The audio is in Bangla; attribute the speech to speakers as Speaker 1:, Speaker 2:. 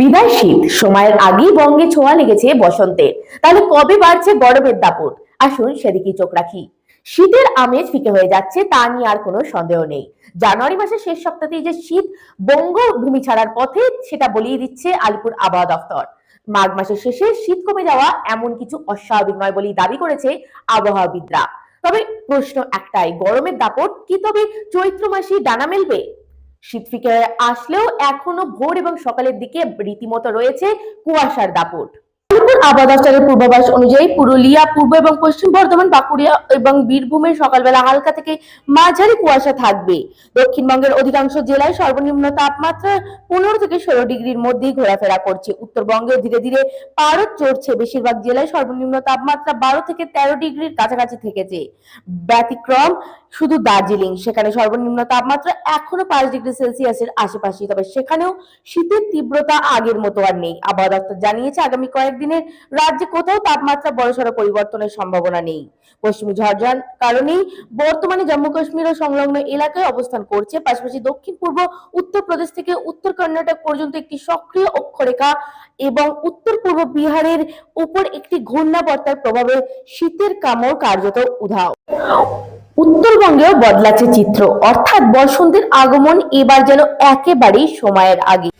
Speaker 1: বিদায় শীত। সময়ের আগেই বঙ্গে ছোঁয়া লেগেছে বসন্তের তাহলে কবে বাড়ছে গরমের দাপট আসুন সেদিকে চোখ রাখি। শীতের আমেজ ফিকে হয়ে যাচ্ছে, তা নিয়ে আর কোনো সন্দেহ নেই। জানুয়ারি মাসের শেষ সপ্তাহতেই যে শীত বঙ্গভূমি ছাড়ার পথে, সেটা বলিয়ে দিচ্ছে আলিপুর আবহাওয়া দফতর। মাঘ মাসের শেষে শীত কমে যাওয়া এমন কিছু অস্বাভাবিক নয় বলেই দাবি করেছে আবহাওয়াবিদরা। তবে প্রশ্ন একটাই গরমের দাপট কি তবে চৈত্র মাসেই ডানা মেলবে? শীত ফিকে আসলেও এখনও ভোর এবং সকালের দিকে রীতিমতো রয়েছে কুয়াশার দাপট। আলিপুর আবহাওয়া দফতরের পূর্বাভাস অনুযায়ী পুরুলিয়া, পূর্ব এবং পশ্চিম বর্ধমান, বাঁকুড়া এবং বীরভূমের সকালবেলা হালকা থেকে মাঝারি কুয়াশা থাকবে। দক্ষিণবঙ্গের অধিকাংশ জেলায় সর্বনিম্ন তাপমাত্রা পনেরো থেকে ষোলো ডিগ্রির মধ্যেই ঘোরাফেরা করছে। উত্তরবঙ্গে ধীরে ধীরে পারদ চড়ছে। বেশিরভাগ জেলায় সর্বনিম্ন তাপমাত্রা বারো থেকে তেরো ডিগ্রির কাছাকাছি থেকেছে। ব্যতিক্রম শুধু দার্জিলিং, সেখানে সর্বনিম্ন তাপমাত্রা এখনও পাঁচ ডিগ্রি সেলসিয়াসের আশেপাশে তবে সেখানেও শীতের তীব্রতা আগের মতো আর নেই। আবহাওয়া দপ্তর জানিয়েছে, আগামী কয়েকদিনের রাজ্যে কোথাও তাপমাত্রা বড়সড় পরিবর্তনের সম্ভাবনা নেই। পশ্চিমী ঝড়ঝার কারণেই বর্তমানে জম্মু কাশ্মীর ও সংলগ্ন এলাকায় অবস্থান করছে। পাশাপাশি দক্ষিণ পূর্ব উত্তরপ্রদেশ থেকে উত্তর কর্ণাটক পর্যন্ত একটি সক্রিয় অক্ষরেখা এবং উত্তর পূর্ব বিহারের উপর একটি ঘূর্ণাবর্তার প্রভাবে শীতের কামড় কার্যত উধাও। উত্তরবঙ্গেও বদলাচ্ছে চিত্র। অর্থাৎ বসন্তের আগমন এবার যেন একেবারেই সময়ের আগে।